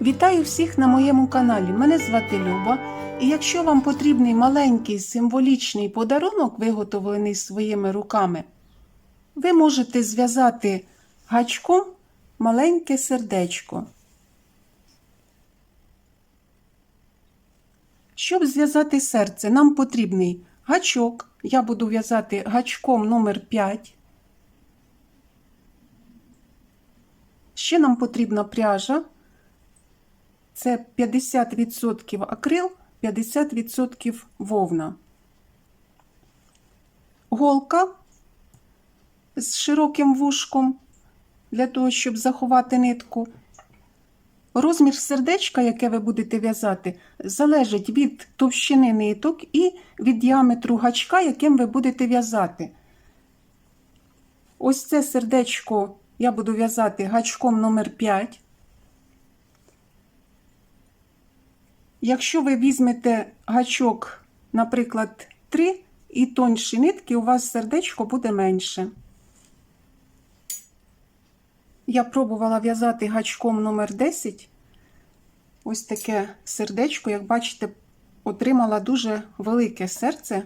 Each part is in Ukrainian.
Вітаю всіх на моєму каналі. Мене звати Люба. І якщо вам потрібний маленький символічний подарунок, виготовлений своїми руками, ви можете зв'язати гачком маленьке сердечко. Щоб зв'язати серце, нам потрібний гачок. Я буду в'язати гачком номер 5. Ще нам потрібна пряжа. Це 50% акрил, 50% вовна. Голка з широким вушком для того, щоб заховати нитку. Розмір сердечка, яке ви будете в'язати, залежить від товщини ниток і від діаметру гачка, яким ви будете в'язати. Ось це сердечко я буду в'язати гачком номер 5. Якщо ви візьмете гачок, наприклад, 3 і тонші нитки, у вас сердечко буде менше. Я пробувала в'язати гачком номер 10. Ось таке сердечко, як бачите, отримала дуже велике серце.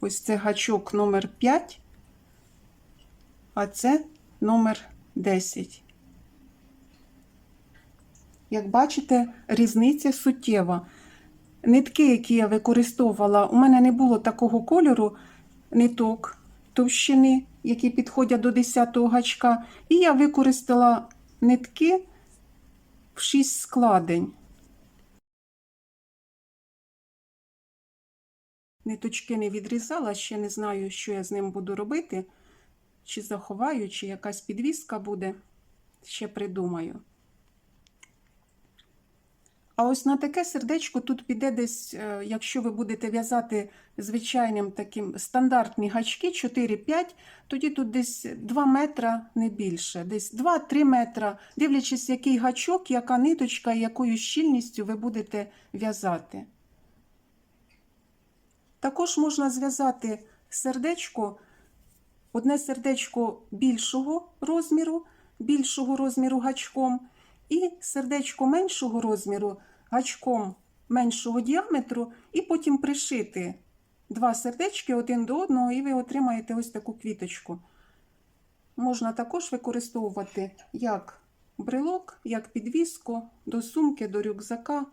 Ось це гачок номер 5, а це номер 10. Як бачите, різниця суттєва. Нитки, які я використовувала, у мене не було такого кольору ниток товщини, які підходять до 10-го гачка. І я використала нитки в 6 складень. Ниточки не відрізала, ще не знаю, що я з ним буду робити. Чи заховаю, чи якась підвіска буде. Ще придумаю. А ось на таке сердечко тут піде десь, е, якщо ви будете в'язати звичайним таким стандартні гачки 4-5, тоді тут десь 2 метра, не більше, десь 2-3 метра, дивлячись, який гачок, яка ниточка і якою щільністю ви будете в'язати. Також можна зв'язати сердечко, одне сердечко більшого розміру, більшого розміру гачком. І сердечко меншого розміру гачком меншого діаметру, і потім пришити два сердечки один до одного, і ви отримаєте ось таку квіточку. Можна також використовувати як брелок, як підвіску до сумки, до рюкзака.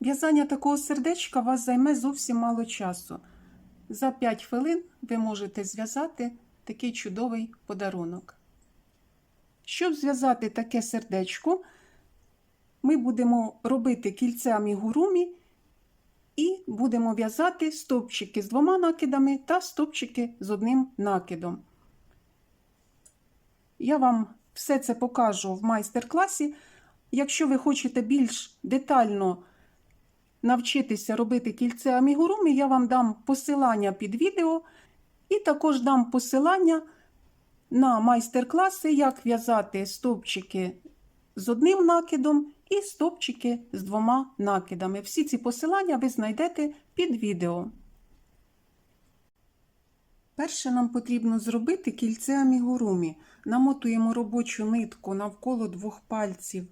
В'язання такого сердечка вас займе зовсім мало часу. За 5 хвилин ви можете зв'язати такий чудовий подарунок. Щоб зв'язати таке сердечко, ми будемо робити кільце амігурумі і будемо в'язати стовпчики з двома накидами та стовпчики з одним накидом. Я вам все це покажу в майстер-класі. Якщо ви хочете більш детально навчитися робити кільце амігурумі, я вам дам посилання під відео і також дам посилання на майстер-класи, як в'язати стовпчики з одним накидом і стовпчики з двома накидами. Всі ці посилання ви знайдете під відео. Перше нам потрібно зробити кільце амігурумі. Намотуємо робочу нитку навколо двох пальців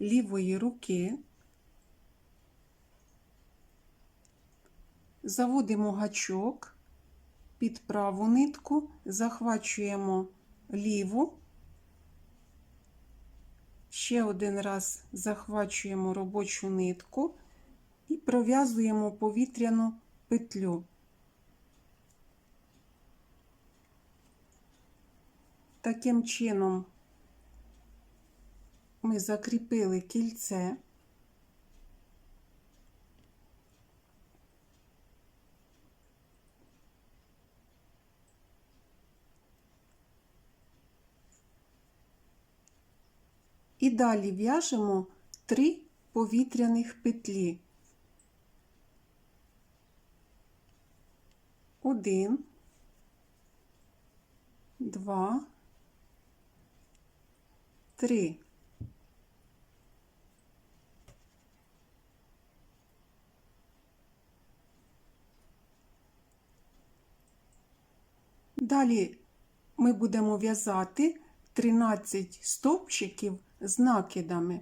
лівої руки. Заводимо гачок під праву нитку, захвачуємо ліву, ще один раз захвачуємо робочу нитку і пров'язуємо повітряну петлю. Таким чином ми закріпили кільце. І далі в'яжемо три повітряних петлі. Один, два, три. Далі ми будемо в'язати 13 стовпчиків з накидами.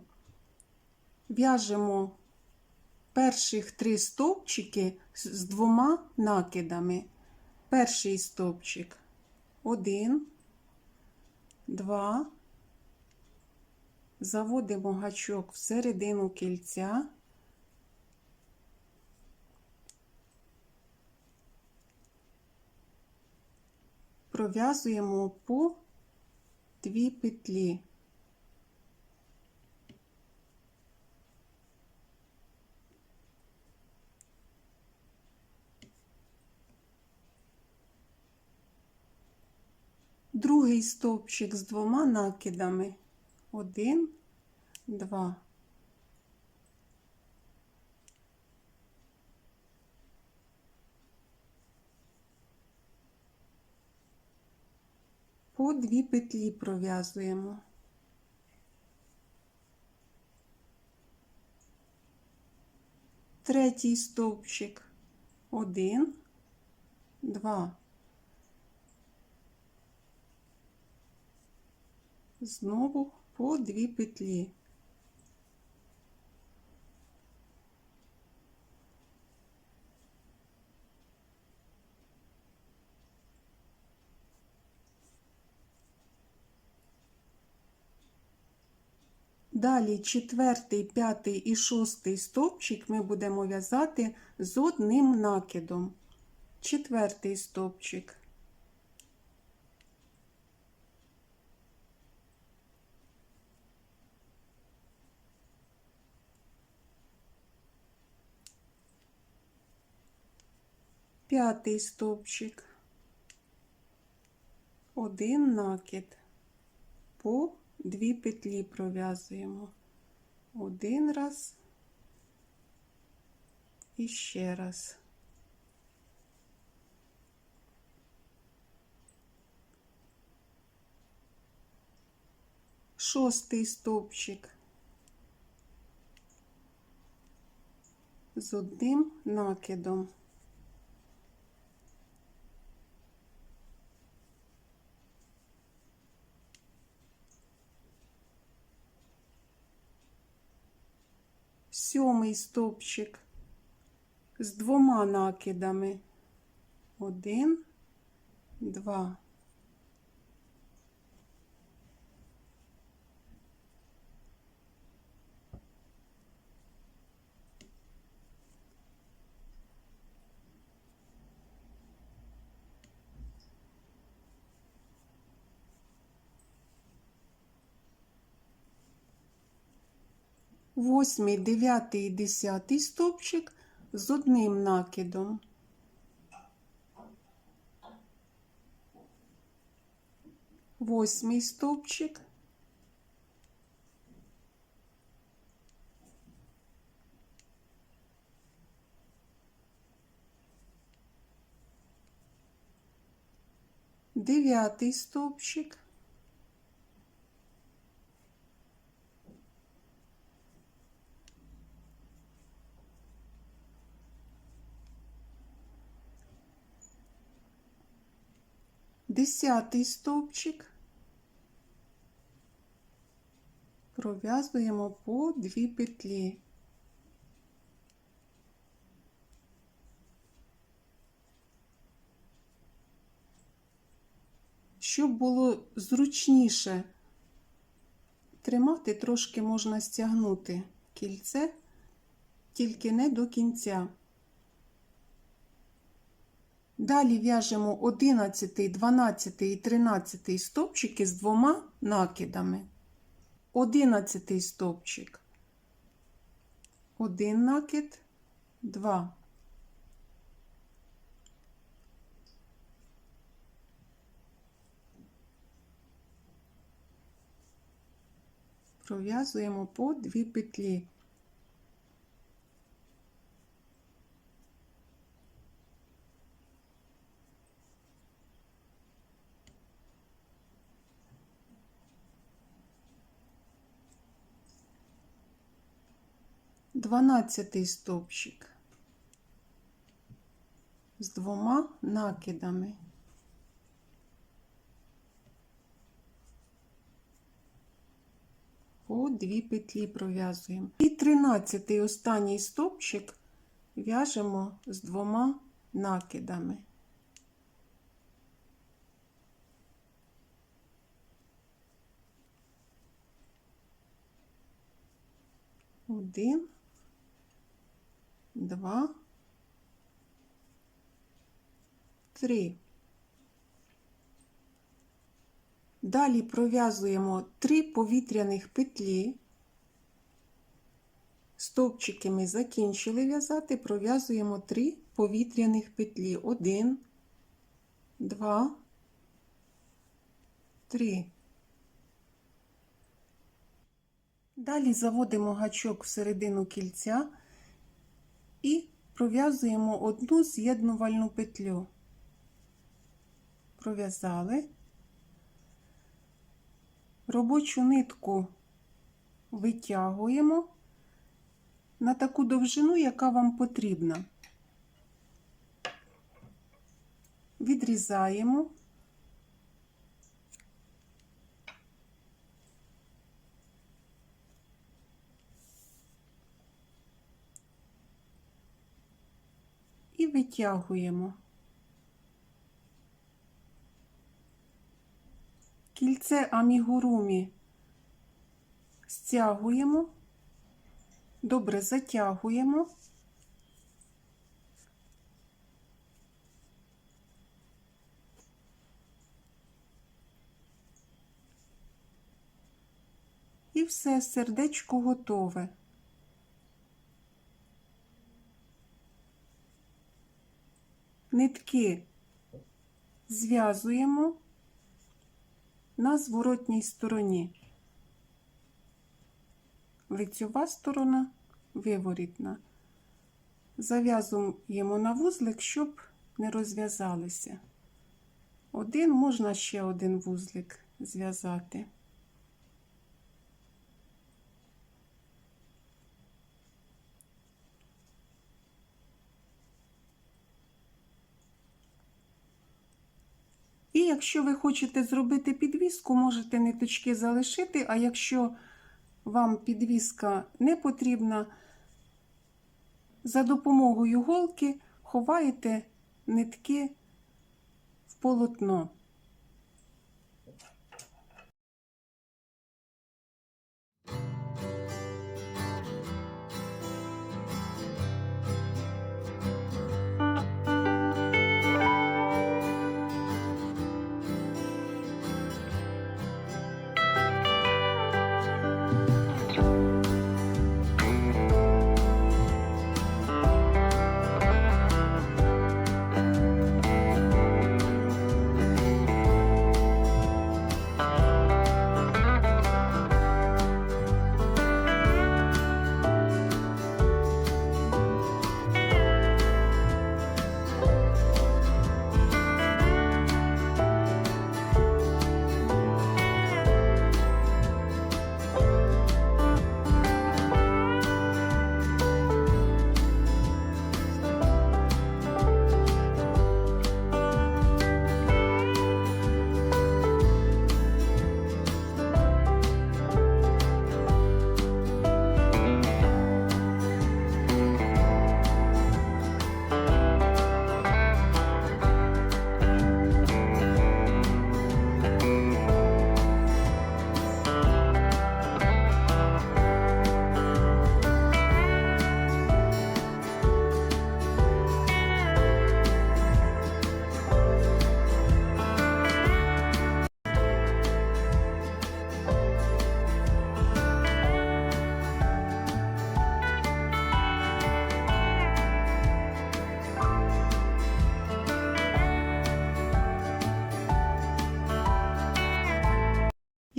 В'яжемо перших три стовпчики з- двома накидами. Перший стовпчик один, два. Заводимо гачок в середину кільця. Пров'язуємо по дві петлі. Другий стовпчик з двома накидами. Один, два. По дві петлі пров'язуємо. Третій стовпчик. Один, два. Знову по дві петлі. Далі четвертий, п'ятий і шостий стовпчик ми будемо в'язати з одним накидом. Четвертий стовпчик. П'ятий стовпчик. Один накид. По дві петлі пров'язуємо. Один раз і ще раз. Шостий стовпчик з одним накидом. Сьомий стовпчик з двома накидами. Один, два. Восьмий, дев'ятий і десятий стовпчик з одним накидом. Восьмий стовпчик. Дев'ятий стовпчик. Десятий стовпчик. Пров'язуємо по дві петлі. Щоб було зручніше тримати, трошки можна стягнути кільце, тільки не до кінця. Далі в'яжемо 11, 12 і 13 стовпчики з двома накидами. 11 стовпчик. Один накид, два. Пров'язуємо по дві петлі. Дванадцятий стовпчик з двома накидами. По дві петлі пров'язуємо. І тринадцятий останній стовпчик в'яжемо з двома накидами. Один, два, три. Далі пров'язуємо три повітряних петлі. Стовпчики ми закінчили в'язати, пров'язуємо три повітряних петлі. Один, два, три. Далі заводимо гачок всередину кільця і пров'язуємо одну з'єднувальну петлю. Пров'язали. Робочу нитку витягуємо на таку довжину, яка вам потрібна. Відрізаємо. Витягуємо. Кільце амігурумі стягуємо, добре затягуємо. І все, сердечко готове. Нитки зв'язуємо на зворотній стороні. Лицьова сторона виворітна. Зав'язуємо на вузлик, щоб не розв'язалися. Один можна ще один вузлик зв'язати. Якщо ви хочете зробити підвіску, можете ниточки залишити, а якщо вам підвіска не потрібна, за допомогою голки ховаєте нитки в полотно.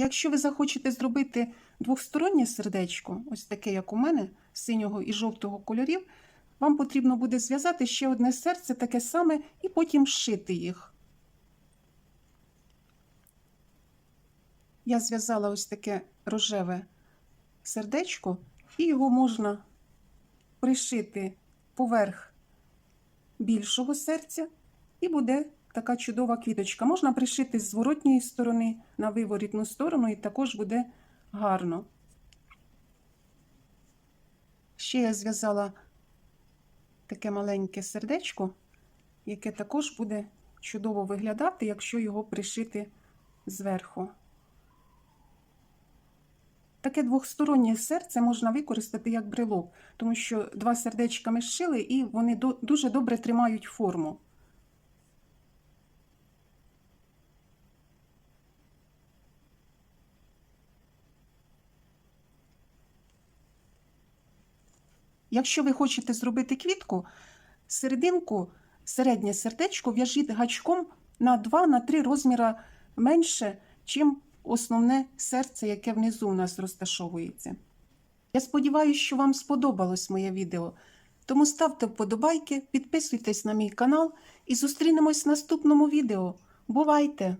Якщо ви захочете зробити двохстороннє сердечко, ось таке, як у мене, синього і жовтого кольорів, вам потрібно буде зв'язати ще одне серце, таке саме, і потім зшити їх. Я зв'язала ось таке рожеве сердечко, і його можна пришити поверх більшого серця, і буде така чудова квіточка. Можна пришити з зворотньої сторони на виворітну сторону, і також буде гарно. Ще я зв'язала таке маленьке сердечко, яке також буде чудово виглядати, якщо його пришити зверху. Таке двохстороннє серце можна використати як брелок, тому що два сердечка ми зшили і вони дуже добре тримають форму. Якщо ви хочете зробити квітку, серединку, середнє сердечко в'яжіть гачком на 2-3 розміра менше, чим основне серце, яке внизу у нас розташовується. Я сподіваюся, що вам сподобалось моє відео. Тому ставте вподобайки, підписуйтесь на мій канал і зустрінемось в наступному відео. Бувайте!